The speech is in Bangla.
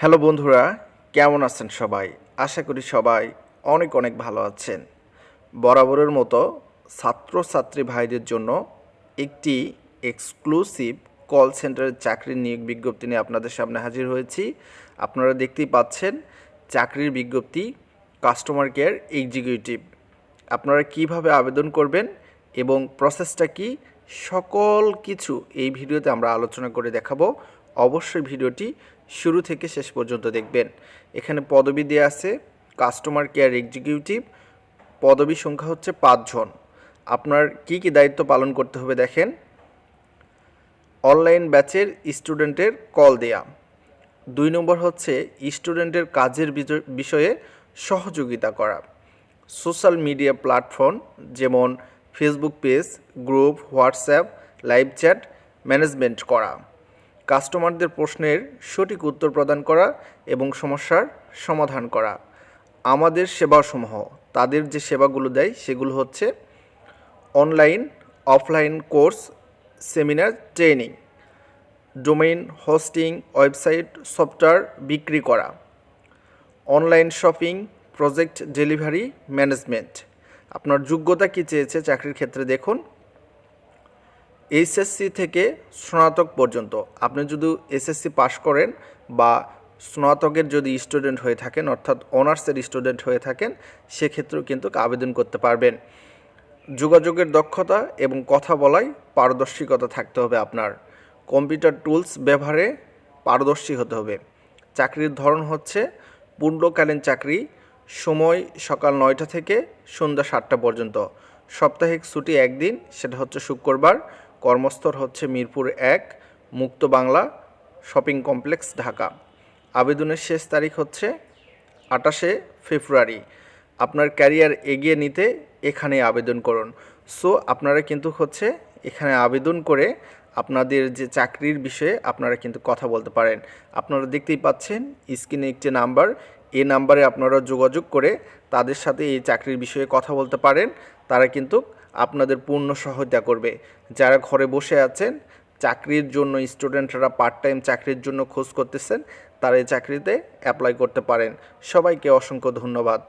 হ্যালো বন্ধুরা, কেমন আছেন সবাই? আশা করি সবাই অনেক অনেক ভালো আছেন। বরাবরের মতো ছাত্রছাত্রী ভাইদের জন্য একটি এক্সক্লুসিভ কল সেন্টারের চাকরির নিয়োগ বিজ্ঞপ্তি নিয়ে আপনাদের সামনে হাজির হয়েছি। আপনারা দেখতেই পাচ্ছেন চাকরির বিজ্ঞপ্তি কাস্টমার কেয়ার এক্সিকিউটিভ আপনারা কীভাবে আবেদন করবেন এবং প্রসেসটা কি? সকল কিছু এই ভিডিওতে আমরা আলোচনা করে দেখাবো। অবশ্যই ভিডিওটি শুরু থেকে শেষ পর্যন্ত দেখবেন। এখানে পদবি দেওয়া আছে কাস্টমার কেয়ার এক্সিকিউটিভ পদবি সংখ্যা হচ্ছে পাঁচজন। আপনার কি কি দায়িত্ব পালন করতে হবে দেখেন। অনলাইন ব্যাচের স্টুডেন্টের কল দেয়া। দুই নম্বর হচ্ছে স্টুডেন্টের কাজের বিষয়ে সহযোগিতা করা। সোশ্যাল মিডিয়া প্ল্যাটফর্ম যেমন Facebook page group WhatsApp live chat management করা। কাস্টমারদের প্রশ্নের সঠিক উত্তর প্রদান করা এবং সমস্যার সমাধান করা। আমাদের সেবাসমূহ, তাদের যে সেবাগুলো দেয়, সেগুলো হচ্ছে online, offline course, seminar, training, domain hosting, website, software বিক্রি করা, online shopping, project delivery management. আপনার যোগ্যতা কী চেয়েছে চাকরির ক্ষেত্রে দেখুন। এইচএসসি থেকে স্নাতক পর্যন্ত। আপনি যদি এসএসসি পাশ করেন বা স্নাতকের যদি স্টুডেন্ট হয়ে থাকেন, অর্থাৎ অনার্সের স্টুডেন্ট হয়ে থাকেন, সেক্ষেত্রেও কিন্তু আবেদন করতে পারবেন। যোগাযোগের দক্ষতা এবং কথা বলায় পারদর্শিকতা থাকতে হবে আপনার। কম্পিউটার টুলস ব্যবহারে পারদর্শী হতে হবে। চাকরির ধরন হচ্ছে পূর্ণকালীন চাকরি, সময় সকাল নয়টা থেকে সন্ধ্যা সাতটা পর্যন্ত। সাপ্তাহিক ছুটি একদিন, সেটা হচ্ছে শুক্রবার। কর্মস্থল হচ্ছে মিরপুর এক, মুক্ত বাংলা, শপিং কমপ্লেক্স, ঢাকা। আবেদনের শেষ তারিখ হচ্ছে আটাশে ফেব্রুয়ারি। আপনার ক্যারিয়ার এগিয়ে নিতে এখানে আবেদন করুন। সো, আপনারা কিন্তু হচ্ছে এখানে আবেদন করে আপনাদের যে চাকরির বিষয়ে আপনারা কিন্তু কথা বলতে পারেন। আপনারা দেখতেই পাচ্ছেন, স্ক্রিনে একটি নাম্বার এই নাম্বারে আপনারা যোগাযোগ করে তাদের সাথে এই চাকরির বিষয়ে কথা বলতে পারেন। তারা কিন্তু আপনাদের পূর্ণ সহায়তা করবে। যারা ঘরে বসে আছেন, চাকরির জন্য স্টুডেন্টরা পার্ট টাইম চাকরির জন্য খোঁজ করতেছেন, তারা এই চাকরিতে অ্যাপ্লাই করতে পারেন। সবাইকে অসংখ্য ধন্যবাদ।